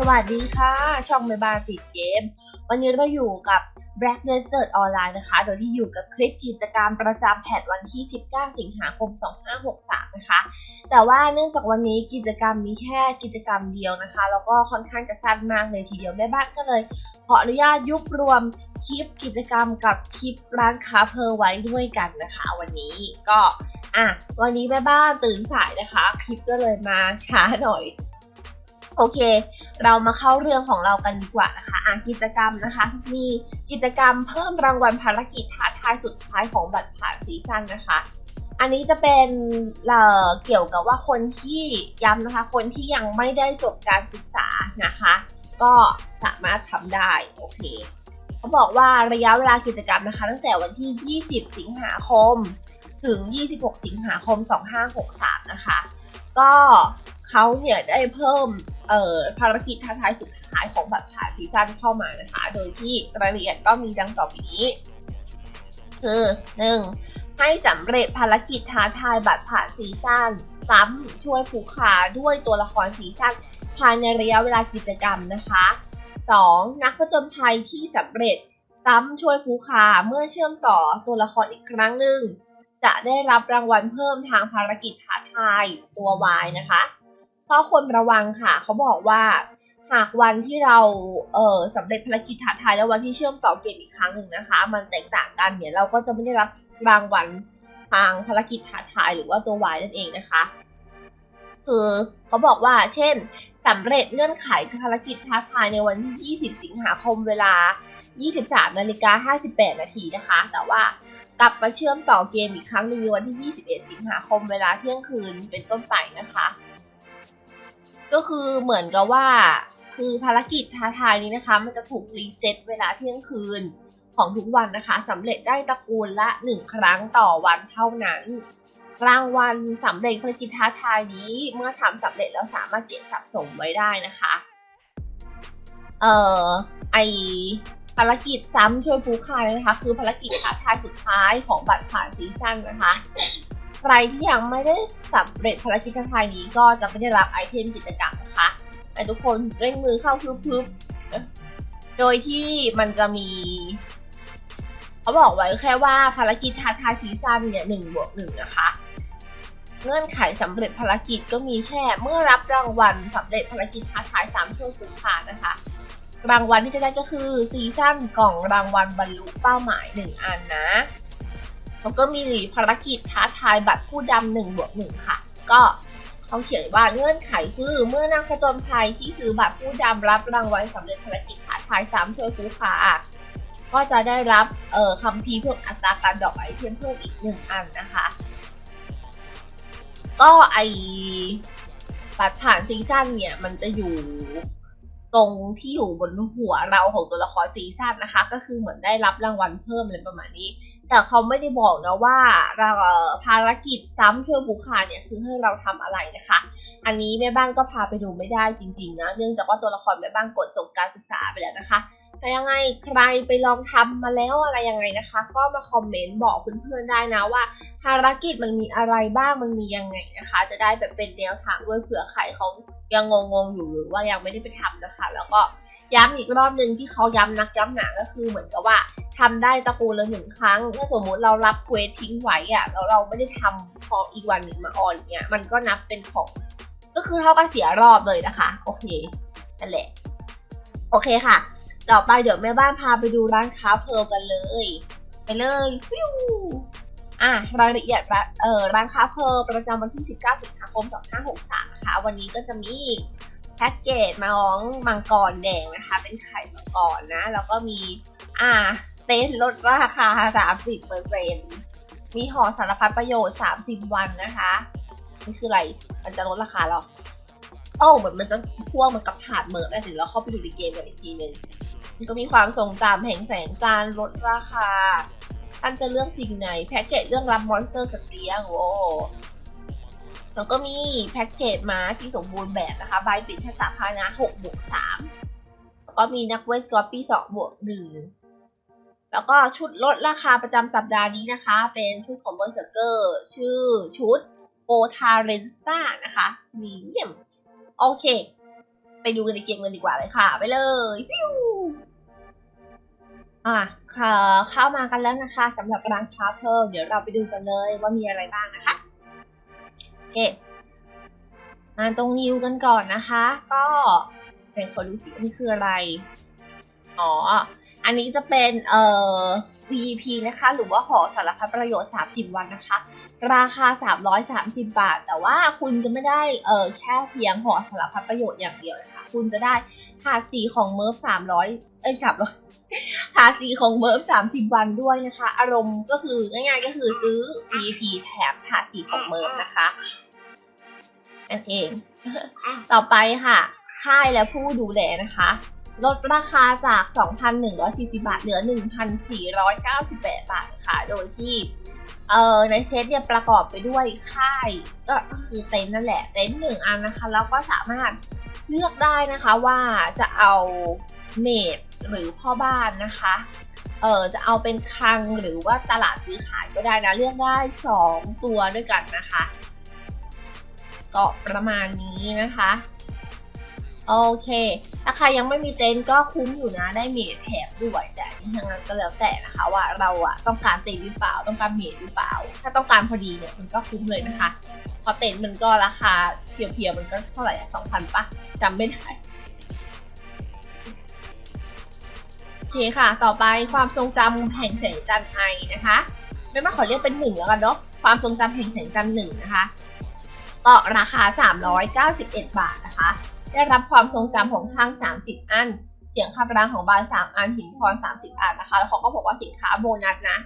สวัสดีค่ะ ช่องเมบาติดเกม วันนี้เราอยู่กับ Black Desert Online นะคะ โดยที่อยู่กับคลิปกิจกรรมประจำแพทวันที่ 19 สิงหาคม 2563 นะคะ แต่ว่าเนื่องจากวันนี้กิจกรรมมีแค่กิจกรรมเดียวนะคะ แล้วก็ค่อนข้างจะสั้นมากเลยทีเดียวแม่บ้านก็เลยขออนุญาตยุบรวมคลิปกิจกรรมกับคลิปร้านค้าเพอไว้ด้วยกันนะคะ วันนี้ก็อะวันนี้แม่บ้านตื่นสายนะคะ คลิปก็เลยมาช้าหน่อย โอเค เรามาเข้าเรื่องของเรากันดีกว่านะคะอะกิจกรรมนะคะ มีกิจกรรมเพิ่มรางวัลภารกิจท้าทายสุดท้ายของบัตรผ่านซีซั่นนะคะ อันนี้จะเป็นเเกี่ยวกับว่าคนที่ย้ำนะคะ คนที่ยังไม่ได้จบการศึกษานะคะ ก็สามารถทำได้โอเคเขาบอกว่าระยะเวลากิจกรรมนะคะ ตั้งแต่วันที่ 20 สิงหาคม ถึง 26 สิงหาคม 2563 นะคะ ก็เขาเนี่ยได้เพิ่ม เอ่อภารกิจท้าทายสุดท้ายของบัตรผ่านซีซั่นเข้ามานะคะ โดยที่รายละเอียดก็มีดังต่อไปนี้ คือ 1. ให้สำเร็จภารกิจท้าทายบัตรผ่านซีซั่นซ้ำช่วยผู้ค้าด้วยตัวละครซีซั่นภายในระยะเวลากิจกรรมนะคะ 2. นักผจญภัยที่สำเร็จซ้ำช่วยผู้ค้าเมื่อเชื่อมต่อตัวละครอีกครั้งหนึ่งจะได้รับรางวัลเพิ่มทางภารกิจท้าทายตัววายนะคะ ข้อควรระวังค่ะ เขาบอกว่า หากวันที่เราเออสำเร็จภารกิจท้าทายแล้ววันที่เชื่อมต่อเกมอีกครั้งหนึ่งนะคะ มันแตกต่างกันเนี่ยเราก็จะไม่ได้รับรางวัลทางภารกิจท้าทายหรือว่าตัววายนั่นเองนะคะ คือเขาบอกว่า เช่นสำเร็จเงื่อนไขภารกิจท้าทายในวันที่ 20 สิงหาคมเวลา 23นาฬิกา58 นาทีนะคะ แต่ว่ากลับมาเชื่อมต่อเกมอีกครั้งหนึ่งในวันที่ 21 สิงหาคมเวลาเที่ยงคืนเป็นต้นไปนะคะ ก็คือเหมือนกับว่า คือภารกิจท้าทายนี้นะคะ มันจะถูกรีเซ็ตเวลาเที่ยงคืนของทุกวันนะคะสำเร็จได้ตระกูลละ 1 ครั้งต่อวันเท่านั้น รางวัลสำเร็จภารกิจท้าทายนี้เมื่อทำสำเร็จแล้วสามารถเก็บสะสมไว้ได้นะคะ เอ่อไอภารกิจซ้ำช่วยผู้ค้านะคะ คือภารกิจท้าทายสุดท้ายของบัตรผ่านซีซั่นนะคะ ใครที่ยังไม่ได้สำเร็จภารกิจท้าทายนี้ก็จะไม่ได้รับไอเทมกิจกรรมนะคะแต่ทุกคนเร่งมือเข้าพึบๆ โดยที่มันจะมี เขาบอกไว้แค่ว่าภารกิจท้าทายซีซั่นเนี่ยหนึ่งบวกหนึ่งนะคะ เงื่อนไขสำเร็จภารกิจก็มีแค่เมื่อรับรางวัลสำเร็จภารกิจท้าทายสามช่วงคุ้มค่านะคะรางวัลที่จะได้ก็คือซีซั่นกล่องรางวัลบรรลุเป้าหมายหนึ่งอันนะ แล้วก็มีภารกิจท้าทายบัตรผู้ดำหนึ่งบวกหนึ่งค่ะ ก็เขาเขียนว่าเงื่อนไขคือเมื่อนักผจญภัยที่ซื้อบัตรผู้ดำรับรางวัลสำเร็จภารกิจท้าทายซ้ำช่วยผู้ค้าก็จะได้รับเอ่อคัมภีเพิ่มอัตราการดอกไอเทมเพิ่มอีกหนึ่งอันนะคะ ก็ไอบัตรผ่านซีซั่นเนี่ยมันจะอยู่ ตรงที่อยู่บนหัวเราของตัวละครซีซั่นนะคะ ก็คือเหมือนได้รับรางวัลเพิ่มอะไรประมาณนี้ แต่เขาไม่ได้บอกนะว่าเราภารกิจซ้ำช่วยบุคคาเนี่ยคือให้เราทำอะไรนะคะ อันนี้แม่บ้านก็พาไปดูไม่ได้จริงๆนะเนื่องจากว่าตัวละครแม่บ้านกดจบการศึกษาไปแล้วนะคะ แต่ยังไงใครไปลองทำมาแล้วอะไรยังไงนะคะ ก็มาคอมเมนต์บอกเพื่อนๆได้นะว่าภารกิจมันมีอะไรบ้างมันมียังไงนะคะ จะได้แบบเป็นแนวทางด้วยเผื่อใครเขายังงงๆอยู่หรือว่ายังไม่ได้ไปทำนะคะ แล้วก็ย้ำอีกรอบหนึ่งที่เขาย้ำนักย้ำหนาก็คือเหมือนกับว่าทำได้ตะกูลละหนึ่งครั้ง ถ้าสมมุติเรารับเควสทิ้งไว้อะแล้วเราไม่ได้ทำพออีกวันหนึ่งมาออนเนี่ยมันก็นับเป็นของ ก็คือเท่ากับเสียรอบเลยนะคะ โอเคนั่นแหละโอเคค่ะ ต่อไปเดี๋ยวแม่บ้านพาไปดูร้านค้าเพร์ลกันเลย ไปเลยฟิวอะรายละเอียดเอ่อร้านค้าเพร์ลประจำวันที่ 19 สิงหาคม 2563 นะคะ วันนี้ก็จะมีแพ็กเกจมาของมังกรแดงนะคะ เป็นไข่มังกรนะ แล้วก็มีอ่าเต็นลดราคา 30เปอร์เซ็นต์มีห่อสารพัดประโยชน์ 30 วันนะคะนี่คืออะไร มันจะลดราคาหรอโอ้เหมือนมันจะพ่วงมันกับถาดเมิร์ดได้ถึงแล้วเข้าไปดูในเกมกันอีกทีนึง ก็มีความทรงจำแห่งแสงจานลดราคาท่านจะเลือกสิ่งไหน แพ็กเกจเรื่องรับมอนสเตอร์สเตียงโอ้แล้วก็มีแพ็กเกจม้าที่สมบูรณ์แบบนะคะ ใบปิดทักษะพานะ6บวก3แล้วก็มีนักเวสกอร์ปี้2บวก1แล้วก็ชุดลดราคาประจำสัปดาห์นี้นะคะ เป็นชุดของเบอร์เซอร์เกอร์ชื่อชุดโอทาเรนซ่านะคะมีเยี่ยมโอเค ไปดูกันในเกมกันดีกว่าเลยค่ะ ไปเลยฟิว อะเข้ามากันแล้วนะคะสำหรับร้านค้าเพิ่มเดี๋ยวเราไปดูกันเลยว่ามีอะไรบ้างนะคะโอเคมาตรงนิวกันก่อนนะคะ ก็เป็นขอดูสิอันนี้คืออะไร อ๋อ อันนี้จะเป็นเอ่อ VIP นะคะ หรือว่าหอสารพัดประโยชน์ 30 วันนะคะ ราคา 330 บาท แต่ว่าคุณจะไม่ได้เออแค่เพียงหอสารพัดประโยชน์อย่างเดียวนะคะ คุณจะได้ถาดสีของเมิร์ฟ300 เอ้ย300ถาดสีของเมิร์ฟ30 วันด้วยนะคะ อารมณ์ก็คือง่ายๆก็คือซื้อ VIP แถมถาดสีของเมิร์ฟนะคะนั่นเอง ต่อไปค่ะ ค่ายและผู้ดูแลนะคะ ลดราคาจาก 2,140 บาท เหลือ 1,498 บาทค่ะ โดยที่เอ่อในเซตเนี่ยประกอบไปด้วยค่ายก็คือเต็นท์นั่นแหละเต็นท์หนึ่งอันนะคะ แล้วก็สามารถเลือกได้นะคะว่าจะเอาเมดหรือพ่อบ้านนะคะเออจะเอาเป็นคลังหรือว่าตลาดซื้อขายก็ได้นะเลือกได้ 2 ตัวด้วยกันนะคะก็ประมาณนี้นะคะ โอเคถ้าใครยังไม่มีเต็นท์ก็คุ้มอยู่นะได้เมดแถบด้วยแต่อันนี่ทางนั้นก็แล้วแต่นะคะว่าเราอะต้องการเต็นท์หรือเปล่าต้องการเมดหรือเปล่า ถ้าต้องการพอดีเนี่ยมันก็คุ้มเลยนะคะเพราะเต็นท์มันก็ราคาเพียวๆมันก็เท่าไหร่อะสองพันปะจำไม่ได้โอเคค่ะ ต่อไปความทรงจำแห่งแสงจันทร์ไอนะคะไม่มาขอเรียกเป็นหนึ่งแล้วกันเนาะความทรงจำแห่งแสงจันทร์หนึ่งนะคะก็ราคา 391 บาทนะคะ ได้รับความทรงจำของช่าง 30 อัน เสียงคำรางของบาน 3 อัน หินพร 30 อันนะคะ แล้วเขาก็บอกว่าสินค้าโบนัสนะ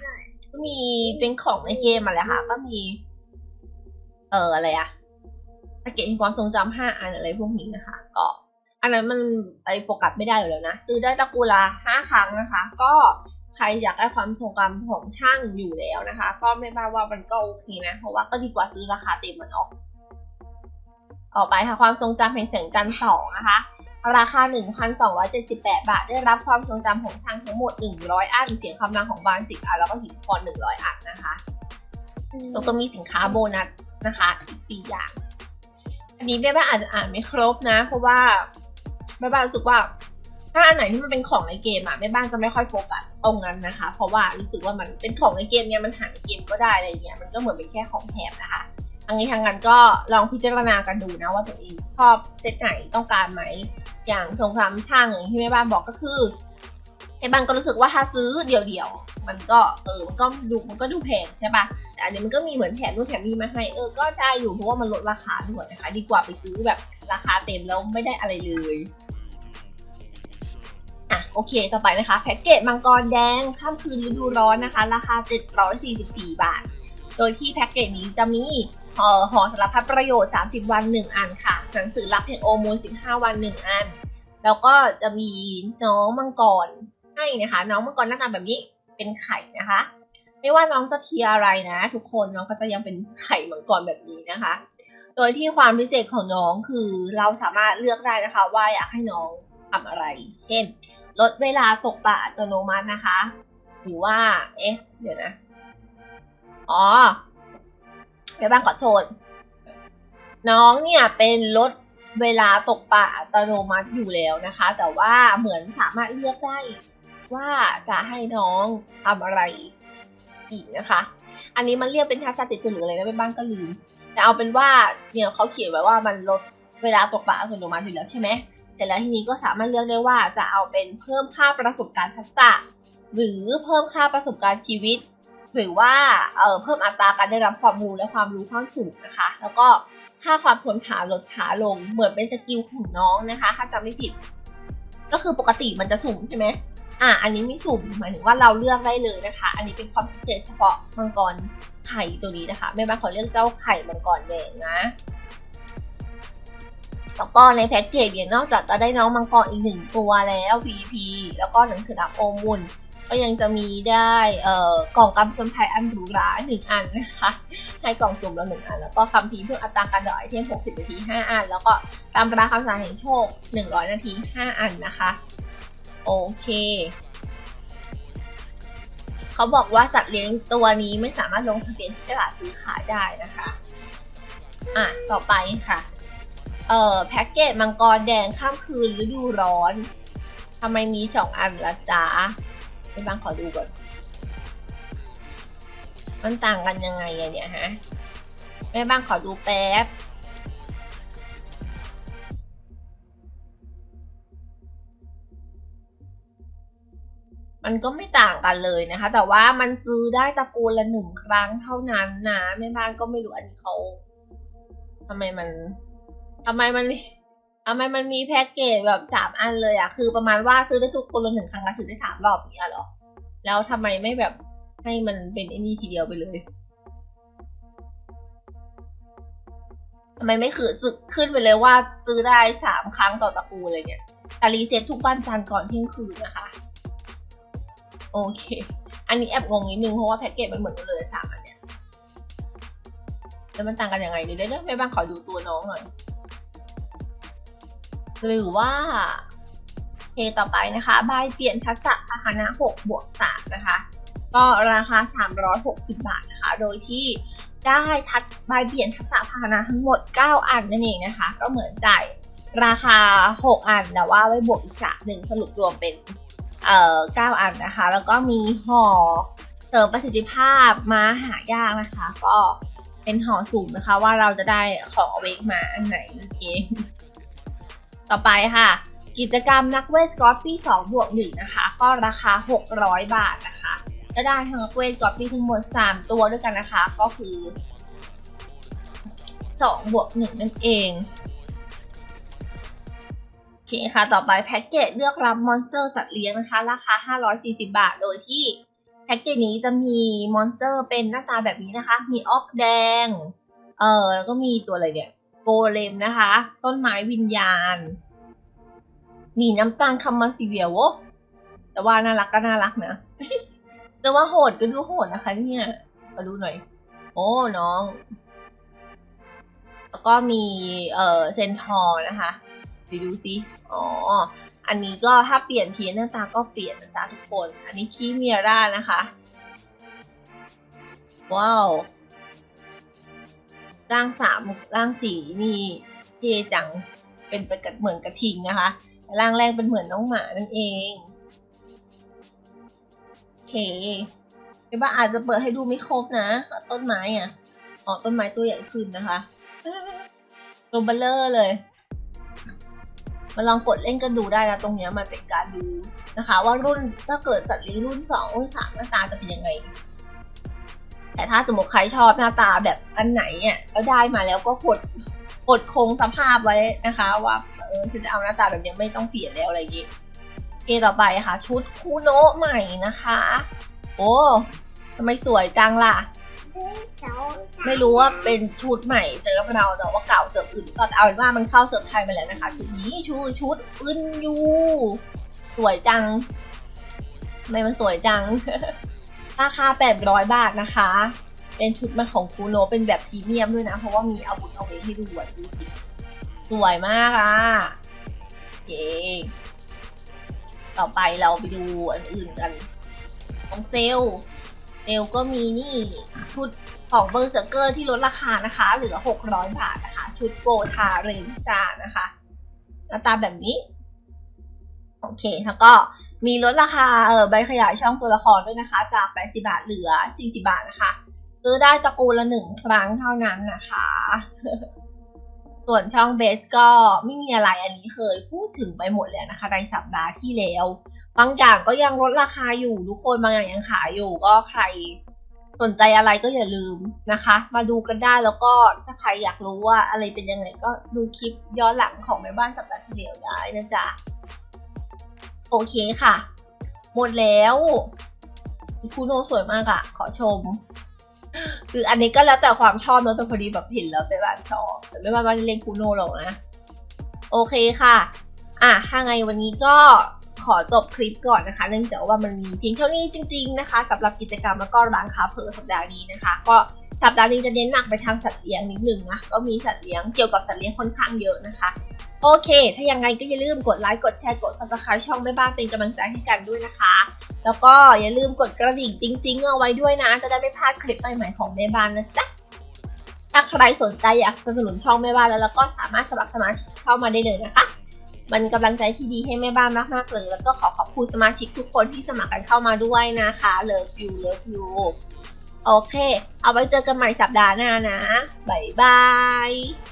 ก็มีเป็นของในเกมมาเลยค่ะ ก็มี เอออะไรอะตะเกียบแห่งความทรงจำ5อันอะไรพวกนี้นะคะ ก็ อันนั้นมันไปโฟกัสไม่ได้อยู่แล้วนะ ซื้อได้ตะกูละ5ครั้งนะคะ ก็ใครอยากได้ความทรงจำของช่างอยู่แล้วนะคะ ก็ไม่บ้าว่ามันก็โอเคนะ เพราะว่าก็ดีกว่าซื้อราคาเต็มมันออก ต่อไปค่ะความทรงจำแห่งแสงจันทร์สองนะคะ ราคา 1,278 บาท ได้รับความทรงจำของช่างทั้งหมด 100 อัน เสียงคำรางของบานสิบอันแล้วก็หินคอน100 อันนะคะแล้วก็มีสินค้าโบนัสนะคะอีกสี่อย่าง อันนี้แม่บ้านอาจจะอ่านไม่ครบนะ เพราะว่าแม่บ้านรู้สึกว่า ถ้าอันไหนที่มันเป็นของในเกมอะแม่บ้านจะไม่ค่อยโฟกัสตรงนั้นนะคะ เพราะว่ารู้สึกว่ามันเป็นของในเกมเนี่ยมันหาในเกมก็ได้อะไรเงี้ยมันก็เหมือนเป็นแค่ของแถมนะคะ ทั้งนี้ทั้งนั้นก็ลองพิจารณากันดูนะว่าตัวเองชอบเซตไหนต้องการไหม อย่างสงครามช่างที่แม่บ้านบอกก็คือแม่บ้านก็รู้สึกว่าถ้าซื้อเดี่ยวๆ มันก็เออ มันก็ดูมันก็ดูแพงใช่ปะแต่อันนี้มันก็มีเหมือนแถมนู่นแถมนี่มาให้ เออ ก็ได้อยู่เพราะว่ามันลดราคาด้วยนะคะ ดีกว่าไปซื้อแบบราคาเต็มแล้วไม่ได้อะไรเลย อะโอเค ต่อไปนะคะ แพ็กเกจมังกรแดงข้ามคืนฤดูร้อนนะคะ ราคา 744 บาท โดยที่แพ็กเกจนี้จะมีห่อห่อสารพัดประโยชน์ 30 วัน 1 อันค่ะ หนังสือรับแห่งโอมูล 15 วัน 1 อัน แล้วก็จะมีน้องมังกรให้นะคะ น้องมังกรหน้าตาแบบนี้เป็นไข่นะคะ ไม่ว่าน้องจะเทียอะไรนะ ทุกคนน้องก็จะยังเป็นไข่มังกรแบบนี้นะคะ โดยที่ความพิเศษของน้องคือเราสามารถเลือกได้นะคะ ว่าอยากให้น้องทำอะไร เช่น ลดเวลาตกปลาอัตโนมัตินะคะ หรือว่า เอ๊ะ เดี๋ยวนะ อ๋อแม่บ้านขอโทษ น้องเนี่ยเป็นลดเวลาตกปลาอัตโนมัติอยู่แล้วนะคะ แต่ว่าเหมือนสามารถเลือกได้ว่าจะให้น้องทำอะไรอีกนะคะ อันนี้มันเรียกเป็นทักษะติดตัวหรืออะไรนะแม่บ้านก็ลืม แต่เอาเป็นว่าเนี่ยเขาเขียนไว้ว่ามันลดเวลาตกปลาอัตโนมัติอยู่แล้วใช่ไหมแต่แล้วทีนี้ก็สามารถเลือกได้ว่าจะเอาเป็นเพิ่มค่าประสบการณ์ทักษะ หรือเพิ่มค่าประสบการณ์ชีวิต หรือว่าเเพิ่มอัตราการได้รับความรู้และความรู้ขั้นสูงนะคะ แล้วก็ค่าความทนทานลดช้าลง เหมือนเป็นสกิลของน้องนะคะ ถ้าจำไม่ผิด ก็คือปกติมันจะสุ่มใช่ไหมอะอันนี้ไม่สุ่มหมายถึงว่าเราเลือกได้เลยนะคะ อันนี้เป็นความพิเศษเฉพาะมังกรไข่ตัวนี้นะคะแม่บ้านขอเลือกเจ้าไข่มังกรแดงนะแล้วก็ในแพ็กเกจเนี่ยนอกจากจะได้น้องมังกรอีกหนึ่งตัวแล้ว VP แล้วก็หนังสือดับโอมุน ก็ยังจะมีได้เอ่อกล่องกำจนภัยอันหรูหราหนึ่งอันนะคะให้กล่องสุ่มล้วหนึ่งอัน แล้วก็คำพีเพื่ออัตราการดอกไอเทม 60 นาที 5 อัน แล้วก็ตามราคำสั่งแห่งโชค 100 นาที 5 อันนะคะโอเคเขาบอกว่าสัตว์เลี้ยงตัวนี้ไม่สามารถลงทะเบียนที่ตลาดซื้อขายได้นะคะ อะ ต่อไปค่ะ เอ่อ แพ็กเกจมังกรแดงข้ามคืนฤดูร้อน ทำไมมีสองอันละจ๊ะ ไปบางขอดูก่อน มันต่างกันยังไงอะเนี่ยฮะแม่บ้างขอดูแป๊บ มันก็ไม่ต่างกันเลยนะคะ แต่ว่ามันซื้อได้ตระกูลละหนึ่งครั้งเท่านั้นนะแม่บ้านก็ไม่รู้อันนี้เขาทำไมมันทำไมมัน ทำไมมันมีแพ็กเกจแบบสามอันเลยอะคือประมาณว่าซื้อได้ทุกคนละหนึ่งครั้งล้วซื้อได้สามรอบอย่างเงี้ยหรอ แล้วทำไมไม่แบบให้มันเป็นไอ้นี่ทีเดียวไปเลยทำไมไม่คือสึกขึ้นไปเลยว่าซื้อได้สามครั้งต่อตะกูเลยเนี่ยแต่รีเซ็ตทุกวันจันทร์ก่อนเที่ยงคืนนะคะ โอเค อันนี้แอบงงนิดนึงเพราะว่าแพ็กเกจมันเหมือนกันเลยสามอันเนี่ยแล้วมันต่างกันยังไงเดี๋ยวเดี๋ยวแม่บ้างขอดูตัวน้องหน่อย หรือว่าเคต่อไปนะคะใบเปลี่ยนทักษะพาหนะ6บวก3นะคะ ก็ราคา 360 บาทนะคะ โดยที่ได้ทัดใบเปลี่ยนทักษะพาหนะทั้งหมด 9 อันนั่นเองนะคะ ก็เหมือนจ่ายราคา 6 อันแต่ว่าไว้บวกอีกสามหนึ่งสรุปรวมเป็นเอ่อ9อันนะคะ แล้วก็มีห่อเสริมประสิทธิภาพมาหายากนะคะ ก็เป็นห่อสุ่มนะคะว่าเราจะได้ของเวกมาอันไหนนั่นเอง ต่อไปค่ะ กิจกรรมนักเวทสกอตปี้2บวก1นะคะ ก็ราคา 600 บาทนะคะจะได้ทั้งนักเวทสกอตปี้ทั้งหมด 3 ตัวด้วยกันนะคะ ก็คือ2บวก1นั่นเองโอเคค่ะ ต่อไปแพ็กเกจเลือกรับมอนสเตอร์สัตว์เลี้ยงนะคะ ราคา 540 บาท โดยที่แพ็กเกจนี้จะมีมอนสเตอร์เป็นหน้าตาแบบนี้นะคะ มีออกแดง เออแล้วก็มีตัวอะไรเนี่ย โกเลมนะคะ ต้นไม้วิญญาณมีน้ำตาลคามาซิเวียวแต่ว่าน่ารักก็น่ารักนะ แต่ว่าโหดก็ดูโหดนะคะ เนี่ย มาดูหน่อย โอ้น้อง แล้วก็มีเอ่อเซนทอร์นะคะดูดูซิ อ๋อ อันนี้ก็ถ้าเปลี่ยนทีหน้าตาก็เปลี่ยนนะจ๊ะทุกคน อันนี้คีเมียร่านะคะ ว้าว ร่างสามร่างสี่นี่เทจังเป็นไปกับเหมือนกระทิงนะคะร่างแรกเป็นเหมือนน้องหมานั่นเองโอเคเดี๋ยวว่าอาจจะเปิดให้ดูไม่ครบนะ ต้นไม้อะอ๋อต้นไม้ตัวใหญ่ขึ้นนะคะตัวเบลเลอร์เลยมาลองกดเล่นกันดูได้นะตรงนี้มันเป็นการดูนะคะ ว่ารุ่นถ้าเกิดสัตว์เลี้ยงรุ่นสองรุ่นสามหน้าตาจะเป็นยังไง แต่ถ้าสมมติใครชอบหน้าตาแบบอันไหนเนี่ยก็ได้มาแล้วก็กดกดคงสภาพไว้นะคะ ว่าเออฉันจะเอาหน้าตาแบบนี้ไม่ต้องเปลี่ยนแล้วอะไรอย่างงี้เกต่อไปค่ะ ชุดคูโนะใหม่นะคะ โอ้ทำไมสวยจังล่ะ ไม่รู้ว่าเป็นชุดใหม่เจอกับเราแต่ว่าเก่าเสิร์ฟอื่นก็เอาเป็นว่ามันเข้าเสิร์ฟไทยมาแล้วนะคะชุดนี้ชูชุดอึนยูสวยจังทำไมมันสวยจัง ราคา 800 บาทนะคะ เป็นชุดมาของคูโนเป็นแบบพรีเมียมด้วยนะ เพราะว่ามีอาวุธเอาไว้ให้ดูอะดูสิสวยมากอะเย้ต่อไปเราไปดูอันอื่นกัน ของเซลเซลลก็มีนี่ชุดของเบอร์เซอร์เกอร์ที่ลดราคานะคะ เหลือ 600 บาทนะคะ ชุดโกทาเรนซานะคะ หน้าตาแบบนี้ โอเค แล้วก็ มีลดราคาเออใบขยายช่องตัวละครด้วยนะคะ จาก 80 บาทเหลือ 40 บาทนะคะ ซื้อได้ตระกูลละหนึ่งครั้งเท่านั้นนะคะ ส่วนช่องเบสก็ไม่มีอะไรอันนี้เคยพูดถึงไปหมดแล้วนะคะ ในสัปดาห์ที่แล้ว บางอย่างก็ยังลดราคาอยู่ทุกคนบางอย่างยังขายอยู่ก็ใครสนใจอะไรก็อย่าลืมนะคะ มาดูกันได้แล้วก็ถ้าใครอยากรู้ว่าอะไรเป็นยังไงก็ดูคลิปย้อนหลังของแม่บ้านสัปดาห์ที่แล้วได้นะจ๊ะ โอเคค่ะ หมดแล้วคูโนสวยมากอะขอชม คืออันนี้ก็แล้วแต่ความชอบเนอะแต่พอดีแบบเห็นแล้วไปบ้านชอบ แต่ไม่ว่าบ้านเล่นคูโนหรอกนะ โอเคค่ะ อะถ้าไงวันนี้ก็ขอจบคลิปก่อนนะคะ เนื่องจากว่ามันมีเพียงเท่านี้จริง ๆนะคะสำหรับกิจกรรมแล้วก็ร้านค้าเพลสัปดาห์นี้นะคะ ก็สัปดาห์นี้จะเน้นหนักไปทางสัตว์เลี้ยงนิดหนึ่งนะก็มีสัตว์เลี้ยงเกี่ยวกับสัตว์เลี้ยงค่อนข้างเยอะนะคะ โอเค ถ้ายังไงก็อย่าลืมกดไลค์ กดแชร์ กด subscribe ช่องแม่บ้านเป็นกำลังใจให้กันด้วยนะคะ แล้วก็อย่าลืมกดกระดิ่งติ๊งๆเอาไว้ด้วยนะ จะได้ไม่พลาดคลิปใหม่ๆของแม่บ้านนะจ๊ะ ถ้าใครสนใจอยากสนับสนุนช่องแม่บ้านแล้วแล้วก็สามารถสมัครสมาชิกเข้ามาได้เลยนะคะ มันกำลังใจที่ดีให้แม่บ้านมากๆเลย แล้วก็ขอขอบคุณสมาชิกทุกคนที่สมัครกันเข้ามาด้วยนะคะ Love you Love you โอเค เอาไว้เจอกันใหม่สัปดาห์หน้านะบ๊ายบาย